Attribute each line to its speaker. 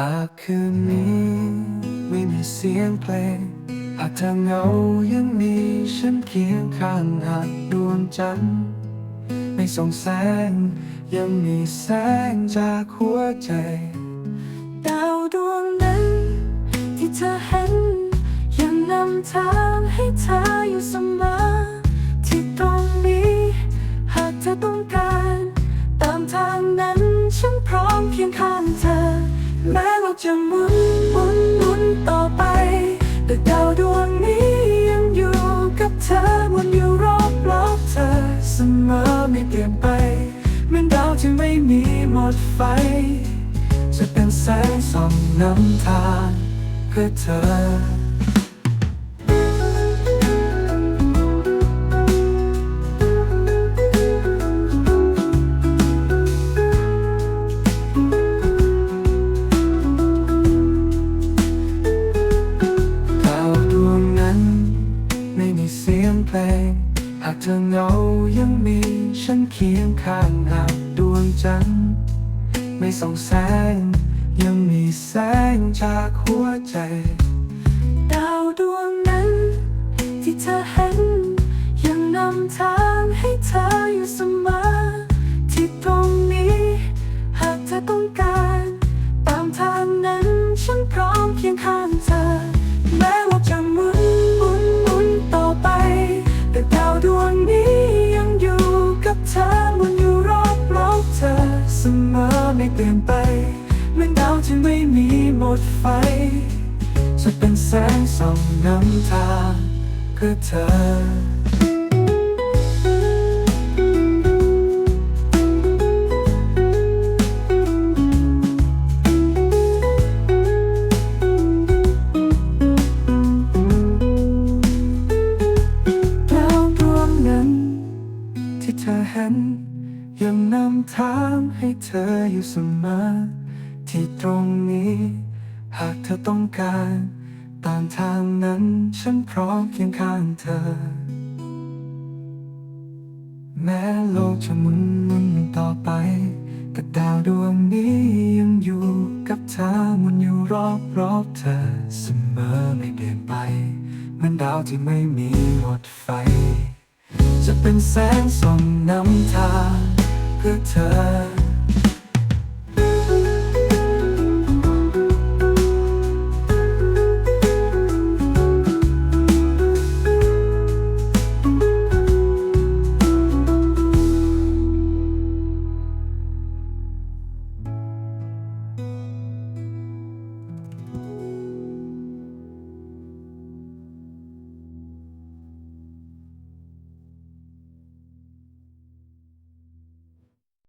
Speaker 1: หากคืนนี้ไม่มีเสียงเพลง หากเธอเหงายังมีฉันเคียงข้างหากดวงจันทร์ไม่ส่องแสง ยังมีแสงจากหัวใจ
Speaker 2: ดาวดวงนั้นที่เธอเห็น ยังนำทางให้เธออยู่เสมอ จะหมุนหมุนหมุนต่อไปแต่ดาวดวงนี้ยังอยู่กับเธอวนอยู่รอบรอบเธอเสมอไม่เปลี่ยนไปเหมือนดาวที่ไม่มีหมดไฟ
Speaker 1: จะเป็นแสงส่องนำทางเพื่อเธอ มีเสียงเพลงหากเธอเหงายังมีฉันเคียงข้างหากดวงจันทร์ไม่ส่องแสง ยังมีแสงจากหัวใจ
Speaker 2: ดาวดวงนั้น ที่เธอเห็นยังนำทาง สมอไม่เป
Speaker 1: ลี่ยนไปเหมือนดาวที่ไม่มีหมดไฟ จะเป็นแสงส่องนำทางเพื่อเธอดาวดวงนั้นที่เธอเห็น ยังนำทางให้เธออยู่เสมอที่ตรงนี้ หากเธอต้องการ ตามทางนั้นฉันพร้อมเคียงข้างเธอ แม้โลกจะหมุนมุนต่อไป แต่ดาวดวงนี้ยังอยู่กับเธอหมุนอยู่รอบรอบเธอเสมอไม่เปลี่ยนไปเหมือนดาวที่ไม่มีหมดไฟ จะเป็นแสงส่องนำทาง เพื่อเธอ